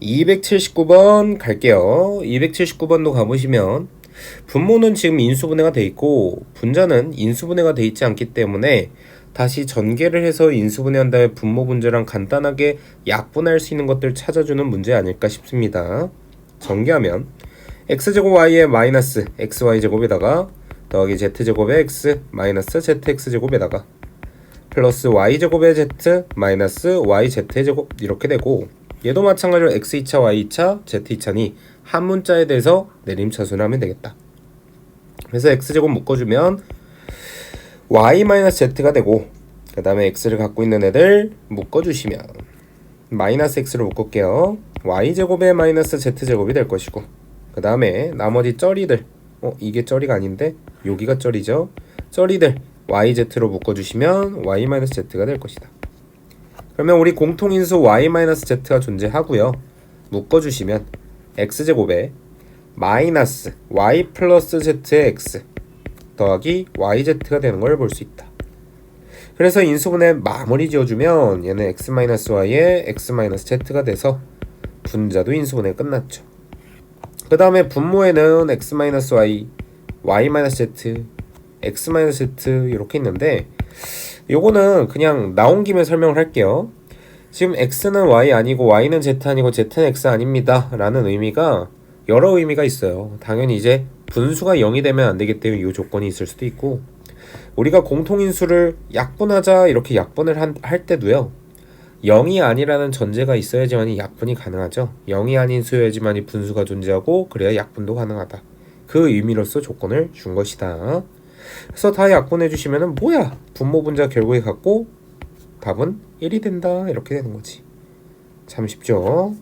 279번 갈게요. 279번도 가보시면 분모는 지금 인수분해가 돼 있고 분자는 인수분해가 돼 있지 않기 때문에 다시 전개를 해서 인수분해한 다음에 분모 분자랑 간단하게 약분할 수 있는 것들 찾아주는 문제 아닐까 싶습니다. 전개하면 x제곱 y의 마이너스 xy제곱에다가 더하기 z제곱의 x 마이너스 zx제곱에다가 플러스 y제곱의 z 마이너스 yz제곱 이렇게 되고 얘도 마찬가지로 x2차 y2차 z2차니 한 문자에 대해서 내림차순을 하면 되겠다. 그래서 x제곱 묶어주면 y-z가 되고 그 다음에 x를 갖고 있는 애들 묶어주시면 마이너스 x를 묶을게요. Y제곱의 마이너스 z제곱이 될 것이고 그 다음에 나머지 쩌리들 어 이게 쩌리가 아닌데? 여기가 쩌리죠? 쩌리들 yz로 묶어주시면 y-z가 될 것이다 그러면 우리 공통인수 y-z가 존재하고요. 묶어주시면 x제곱에 마이너스 y 플러스 z의 x 더하기 yz가 되는 걸 볼 수 있다. 그래서 인수분해 마무리 지어주면 얘는 x-y에 x-z가 돼서 분자도 인수분해 끝났죠. 그 다음에 분모에는 x-y, y-z, x-z 이렇게 있는데 요거는 그냥 나온 김에 설명을 할게요. 지금 x는 y 아니고 y는 z 아니고 z는 x 아닙니다. 라는 의미가 여러 의미가 있어요. 당연히 이제 분수가 0이 되면 안 되기 때문에 이 조건이 있을 수도 있고 우리가 공통인수를 약분하자 이렇게 약분을 한, 할 때도요. 0이 아니라는 전제가 있어야지만이 약분이 가능하죠. 0이 아닌 수여야지만이 분수가 존재하고 그래야 약분도 가능하다. 그 의미로서 조건을 준 것이다. 그래서 다 약분해 주시면은 뭐야? 분모 분자 결국에 갖고 답은 1이 된다. 이렇게 되는 거지. 참 쉽죠?